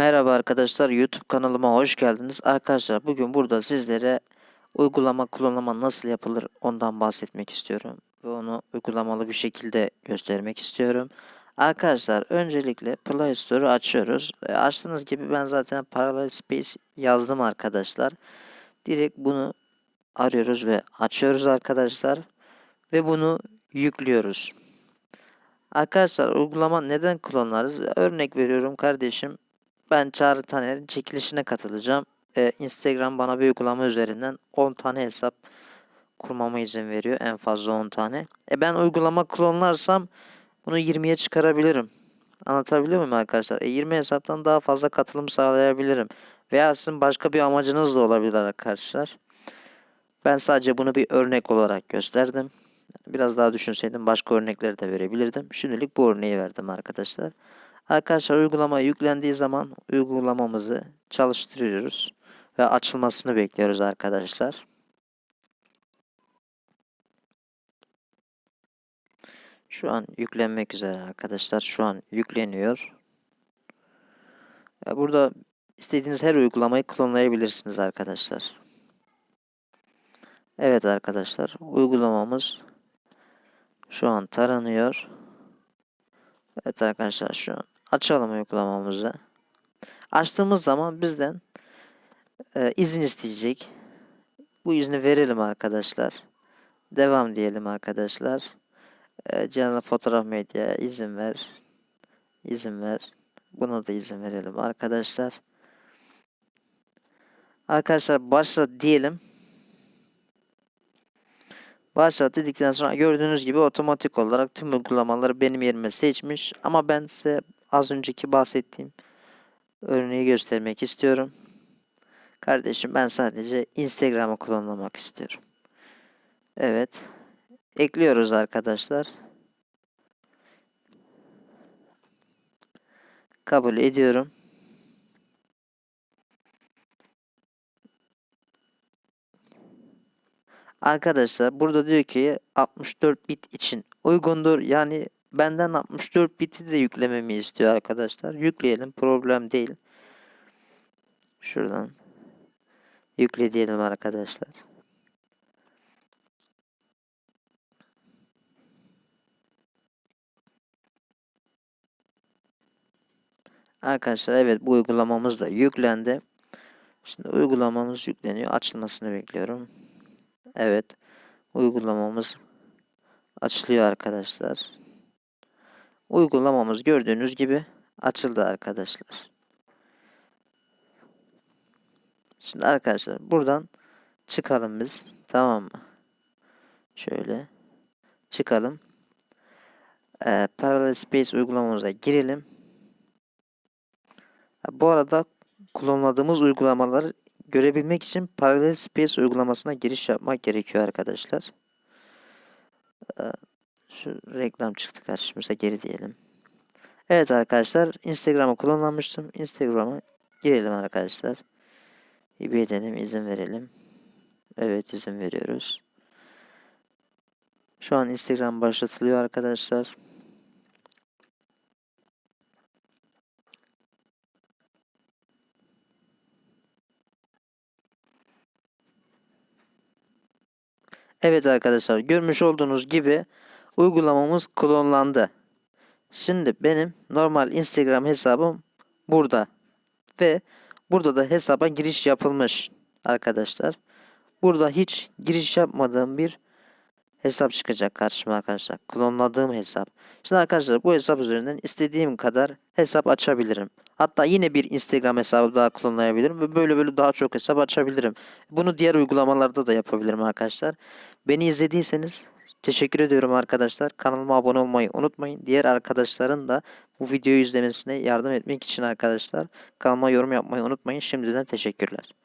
Merhaba arkadaşlar YouTube kanalıma hoş geldiniz. Arkadaşlar bugün burada sizlere uygulama kullanımı nasıl yapılır ondan bahsetmek istiyorum. Ve onu uygulamalı bir şekilde göstermek istiyorum. Arkadaşlar öncelikle Play Store'u açıyoruz. E, açtığınız gibi ben zaten Parallel Space yazdım arkadaşlar. Direkt bunu arıyoruz ve açıyoruz arkadaşlar. Ve bunu yüklüyoruz. Arkadaşlar uygulama neden kullanırız? Örnek veriyorum kardeşim. Ben Çağrı Taner'in çekilişine katılacağım. Ee, Instagram bana bir uygulama üzerinden 10 tane hesap kurmama izin veriyor. En fazla 10 tane. E ben uygulama klonlarsam bunu 20'ye çıkarabilirim. Anlatabiliyor muyum arkadaşlar? E 20 hesaptan daha fazla katılım sağlayabilirim. Veya sizin başka bir amacınız da olabilir arkadaşlar. Ben sadece bunu bir örnek olarak gösterdim. Biraz daha düşünseydim başka örnekleri de verebilirdim. Şimdilik bu örneği verdim arkadaşlar. Arkadaşlar uygulama yüklendiği zaman uygulamamızı çalıştırıyoruz ve açılmasını bekliyoruz arkadaşlar. Şu an yüklenmek üzere arkadaşlar. Şu an yükleniyor. Burada istediğiniz her uygulamayı klonlayabilirsiniz arkadaşlar. Evet arkadaşlar uygulamamız şu an taranıyor. Evet arkadaşlar şu an açalım uygulamamızı. Açtığımız zaman bizden e, izin isteyecek. Bu izni verelim arkadaşlar. Devam diyelim arkadaşlar. E, canlı fotoğraf medya izin ver. İzin ver. Buna da izin verelim arkadaşlar. Arkadaşlar başla diyelim. Başlat dedikten sonra gördüğünüz gibi otomatik olarak tüm uygulamaları benim yerime seçmiş. Ama ben size az önceki bahsettiğim örneği göstermek istiyorum. Kardeşim ben sadece Instagram'ı kullanmak istiyorum. Evet. Ekliyoruz arkadaşlar. Kabul ediyorum. Arkadaşlar burada diyor ki 64 bit için uygundur. Yani benden 64 biti de yüklememi istiyor arkadaşlar. Yükleyelim problem değil. Şuradan yükle diyelim arkadaşlar. Arkadaşlar evet bu uygulamamız da yüklendi. Şimdi uygulamamız yükleniyor. Açılmasını bekliyorum. Evet. Uygulamamız açılıyor arkadaşlar. Uygulamamız gördüğünüz gibi açıldı arkadaşlar. Şimdi arkadaşlar buradan çıkalım biz. Tamam mı? Şöyle çıkalım. Ee, Parallel Space uygulamamıza girelim. Bu arada kullanmadığımız uygulamaları görebilmek için Parallel Space uygulamasına giriş yapmak gerekiyor arkadaşlar. Ee, şu reklam çıktı karşımıza geri diyelim. Evet arkadaşlar Instagram'ı kullanmıştım. Instagram'a girelim arkadaşlar. İbi edelim izin verelim. Evet izin veriyoruz. Şu an Instagram başlatılıyor arkadaşlar. Evet arkadaşlar görmüş olduğunuz gibi uygulamamız klonlandı. Şimdi benim normal Instagram hesabım burada. Ve burada da hesaba giriş yapılmış arkadaşlar. Burada hiç giriş yapmadığım bir hesap çıkacak karşıma arkadaşlar. Klonladığım hesap. Şimdi arkadaşlar bu hesap üzerinden istediğim kadar hesap açabilirim. Hatta yine bir Instagram hesabı daha klonlayabilirim ve böyle böyle daha çok hesap açabilirim. Bunu diğer uygulamalarda da yapabilirim arkadaşlar. Beni izlediyseniz teşekkür ediyorum arkadaşlar. Kanalıma abone olmayı unutmayın. Diğer arkadaşların da bu videoyu izlemesine yardım etmek için arkadaşlar kanalıma yorum yapmayı unutmayın. Şimdiden teşekkürler.